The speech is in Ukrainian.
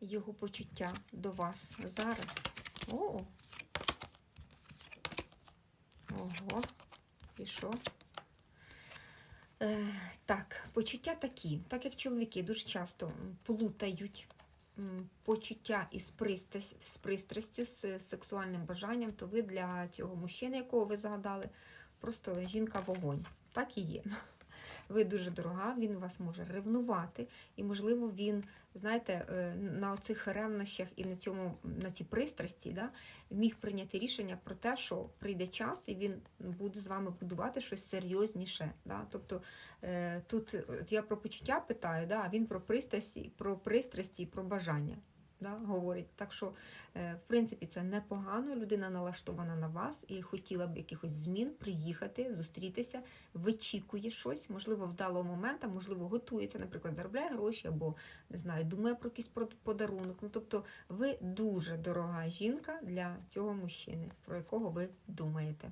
його почуття до вас зараз. О! Ого, і що? Е, так, почуття такі, так як чоловіки дуже часто плутають почуття із пристрасть, з пристрастю, з сексуальним бажанням, то ви для цього мужчини, якого ви загадали, просто жінка вогонь. Так і є. Ви дуже дорога, він вас може ревнувати, і, можливо, він, знаєте, е, на оцих ревнощах і на цьому на цій пристрасті да, міг прийняти рішення про те, що прийде час, і він буде з вами будувати щось серйозніше. Да? Тобто е, тут я про почуття питаю, да, а він про пристрасті, про пристрасті і про бажання. Да, говорить. Так що, е, в принципі, це непогано. Людина налаштована на вас і хотіла б якихось змін приїхати, зустрітися, вичікує щось, можливо, вдалого моменту, можливо, готується, наприклад, заробляє гроші або не знаю, думає про якийсь подарунок. Ну, тобто, ви дуже дорога жінка для цього мужчини, про якого ви думаєте.